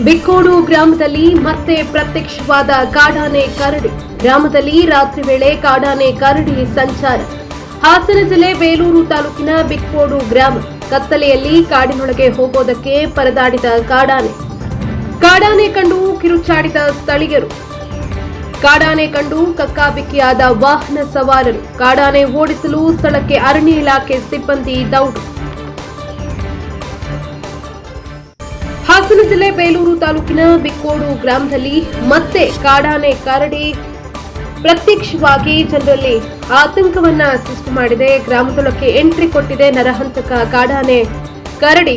ಬಿಕ್ಕೋಡು ಗ್ರಾಮದಲ್ಲಿ ಮತ್ತೆ ಪ್ರತ್ಯಕ್ಷವಾದ ಕಾಡಾನೆ ಕರಡಿ. ಗ್ರಾಮದಲ್ಲಿ ರಾತ್ರಿ ವೇಳೆ ಕಾಡಾನೆ ಕರಡಿ ಸಂಚಾರ. ಹಾಸನ ಜಿಲ್ಲೆ ಬೇಲೂರು ತಾಲೂಕಿನ ಬಿಕ್ಕೋಡು ಗ್ರಾಮ. ಕತ್ತಲೆಯಲ್ಲಿ ಕಾಡಿನೊಳಗೆ ಹೋಗೋದಕ್ಕೆ ಪರದಾಡಿದ ಕಾಡಾನೆ. ಕಾಡಾನೆ ಕಂಡು ಕಿರುಚಾಡಿದ ಸ್ಥಳೀಯರು. ಕಾಡಾನೆ ಕಂಡು ಕಕ್ಕಾಬಿಕ್ಕಿಯಾದ ವಾಹನ ಸವಾರರು. ಕಾಡಾನೆ ಓಡಿಸಲು ಸ್ಥಳಕ್ಕೆ ಅರಣ್ಯ ಇಲಾಖೆ ಸಿಬ್ಬಂದಿ ದೌಡು. ಹಾಸನ ಜಿಲ್ಲೆ ಬೇಲೂರು ತಾಲೂಕಿನ ಬಿಕ್ಕೋಡು ಗ್ರಾಮದಲ್ಲಿ ಮತ್ತೆ ಕಾಡಾನೆ ಕರಡಿ ಪ್ರತ್ಯಕ್ಷವಾಗಿ ಜನರಲ್ಲಿ ಆತಂಕವನ್ನ ಸೃಷ್ಟಿ ಮಾಡಿದೆ. ಗ್ರಾಮದೊಳಕ್ಕೆ ಎಂಟ್ರಿ ಕೊಟ್ಟಿದೆ ನರಹಂತಕ ಕಾಡಾನೆ ಕರಡಿ.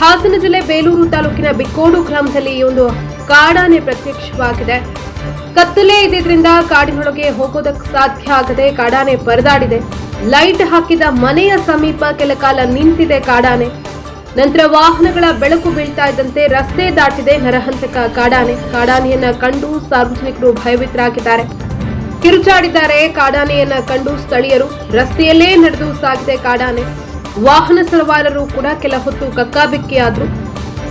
ಹಾಸನ ಜಿಲ್ಲೆ ಬೇಲೂರು ತಾಲೂಕಿನ ಬಿಕ್ಕೋಡು ಗ್ರಾಮದಲ್ಲಿ ಈ ಒಂದು ಕಾಡಾನೆ ಪ್ರತ್ಯಕ್ಷವಾಗಿದೆ. ಕತ್ತಲೆ ಇದ್ದಿದ್ರಿಂದ ಕಾಡಿನೊಳಗೆ ಹೋಗೋದಕ್ಕೆ ಸಾಧ್ಯ ಆಗದೆ ಕಾಡಾನೆ ಪರದಾಡಿದೆ. ಲೈಟ್ ಹಾಕಿದ ಮನೆಯ ಸಮೀಪ ಕೆಲ ಕಾಲ ನಿಂತಿದೆ ಕಾಡಾನೆ. ನಂತರ ವಾಹನಗಳ ಬೆಳಕು ಬೀಳ್ತಾ ಇದ್ದಂತೆ ರಸ್ತೆ ದಾಟಿದೆ ನರಹಂತಕ ಕಾಡಾನೆ. ಕಾಡಾನೆಯನ್ನ ಕಂಡು ಸಾರ್ವಜನಿಕರು ಭಯಭೀತರಾಗಿದ್ದಾರೆ ಕಿರುಚಾಡಿದ್ದಾರೆ ಕಾಡಾನೆಯನ್ನ ಕಂಡು ಸ್ಥಳೀಯರು. ರಸ್ತೆಯಲ್ಲೇ ನಡೆದು ಸಾಗಿದೆ ಕಾಡಾನೆ. ವಾಹನ ಸವಾರರು ಕೂಡ ಕೆಲ ಹೊತ್ತು ಕಕ್ಕಾಬಿಕ್ಕಿಯಾದ್ರು.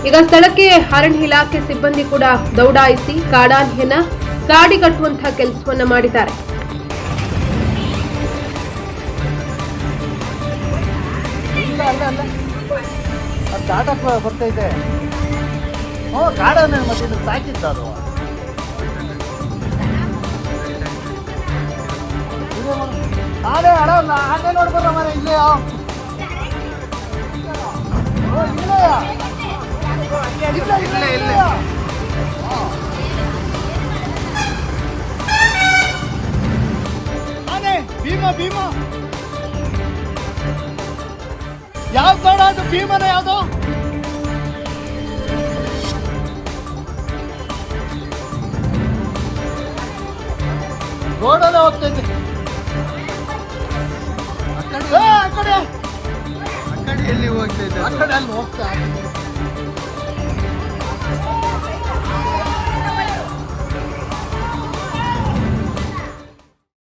ಈಗ ಸ್ಥಳಕ್ಕೆ ಅರಣ್ಯ ಇಲಾಖೆ ಸಿಬ್ಬಂದಿ ಕೂಡ ದೌಡಾಯಿಸಿ ಕಾಡಾನೆಯನ್ನ ಕಾಡಿಗಟ್ಟುವಂತಹ ಕೆಲಸವನ್ನ ಮಾಡಿದ್ದಾರೆ. ಅದು ಬರ್ತೈತೆ. ಹ್ಞೂ ಕಾಡನೆ ಮತ್ತೆ ಇದು ಸಾಕಿತ್ತು ಅದು. ಅದೇ ಅಡ ಹಾಗೆ ನೋಡ್ಬಾರ ಮನೆ ಇಲ್ಲೇ ಇಲ್ಲ. ಇಲ್ಲ ಇಲ್ಲ. ಆನೆ ಭೀಮ ಭೀಮ. ಯಾವ್ದು ಬೇಡ ಅದು ಭೀಮನ ಯಾವುದು? ರೋಡಲ್ಲೇ ಹೋಗ್ತೈತೆ. ಆ ಕಡೆ ಎಲ್ಲಿ ಹೋಗ್ತೈತೆ ಆ ಕಡೆ ಅಲ್ಲಿ ಹೋಗ್ತಾ